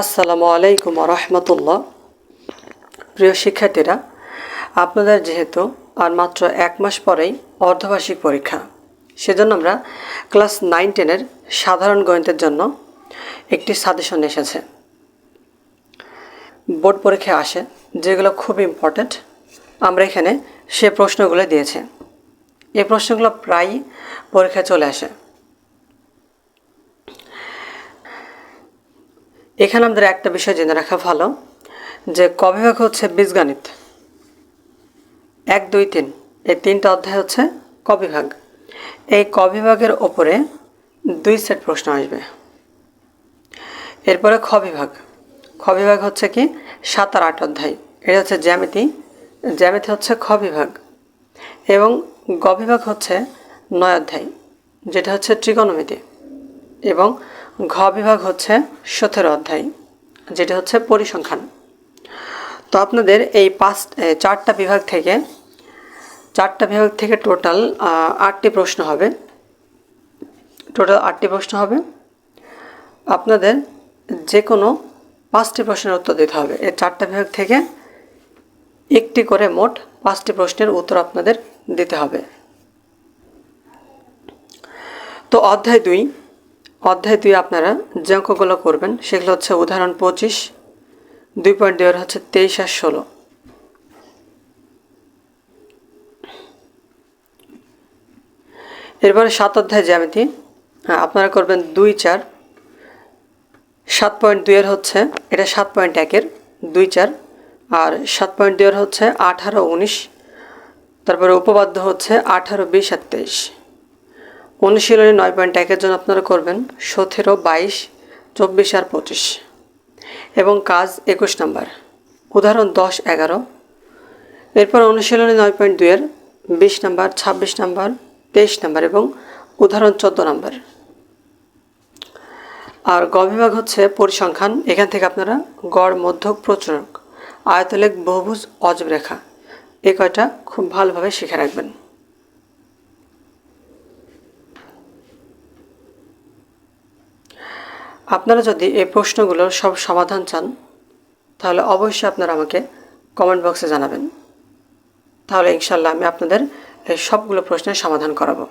আসসালামু আলাইকুম রহমতুল্লাহ। প্রিয় শিক্ষার্থীরা, আপনাদের যেহেতু আর মাত্র এক মাস পরেই অর্ধবার্ষিক পরীক্ষা, সেজন্য আমরা ক্লাস নাইন টেনের সাধারণ গণিতের জন্য একটি সাজেশন এসেছে। বোর্ড পরীক্ষায় আসে, যেগুলো খুব ইম্পর্ট্যান্ট আমরা এখানে সে প্রশ্নগুলো দিয়েছে। এই প্রশ্নগুলো প্রায়ই পরীক্ষায় চলে আসে। এখানে আমাদের একটা বিষয় জেনে রাখা ভালো, যে কবিভাগ হচ্ছে বীজগণিত? এক, দুই, তিন। এই তিনটা অধ্যায় হচ্ছে কবিভাগ এই কবিভাগের ওপরে দুই সেট প্রশ্ন আসবে। এরপরে খ বিভাগ। বিভাগ হচ্ছে কি? সাত আর আট অধ্যায়। এটা হচ্ছে জ্যামিতি। জ্যামিতি হচ্ছে খ বিভাগ। এবং গ বিভাগ হচ্ছে নয় অধ্যায়, যেটা হচ্ছে ত্রিকোণমিতি। এবং ঘ বিভাগ হচ্ছে সতেরো অধ্যায়, যেটা হচ্ছে পরিসংখ্যান। তো আপনাদের এই পাঁচ চারটা বিভাগ থেকে, চারটা বিভাগ থেকে টোটাল আটটি প্রশ্ন হবে। টোটাল আটটি প্রশ্ন হবে। আপনাদের যে কোনো পাঁচটি প্রশ্নের উত্তর দিতে হবে। এই চারটা বিভাগ থেকে একটি করে মোট পাঁচটি প্রশ্নের উত্তর আপনাদের দিতে হবে। তো অধ্যায় দুই অধ্যায় দুই আপনারা যে অঙ্কগুলো করবেন, সেগুলো হচ্ছে উদাহরণ পঁচিশ, দুই পয়েন্ট দুইয়ের হচ্ছে তেইশ আর ষোলো। এরপরে সাত অধ্যায় জ্যামিতি হ্যাঁ আপনারা করবেন দুই চার, সাত পয়েন্ট দুইয়ের হচ্ছে, এটা সাত পয়েন্ট একের, দুই চার, আর সাত পয়েন্ট দুইয়ের হচ্ছে আঠারো উনিশ, তারপরে উপবাদ্য হচ্ছে আঠারো, বিশ আর তেইশ। অনুশীলনী নয় পয়েন্ট একের জন্য আপনারা করবেন সতেরো, বাইশ, চব্বিশ আর পঁচিশ। এবং কাজ একুশ নাম্বার। উদাহরণ দশ, এগারো। এরপর অনুশীলনী নয় পয়েন্ট দুইয়ের বিশ নাম্বার, ছাব্বিশ নাম্বার, তেইশ নাম্বার এবং উদাহরণ চোদ্দ নাম্বার। আর গ বিভাগ হচ্ছে পরিসংখ্যান। এখান থেকে আপনারা গড়, মধ্যক, প্রচুরক, আয়তলেখ, বহুভুজ, অজব রেখা এই কয়টা খুব ভালোভাবে শিখে রাখবেন। আপনারা যদি এই প্রশ্নগুলোর সব সমাধান চান, তাহলে অবশ্যই আপনারা আমাকে কমেন্ট বক্সে জানাবেন। তাহলে ইনশাল্লাহ আমি আপনাদের এই সবগুলো প্রশ্নের সমাধান করাবো।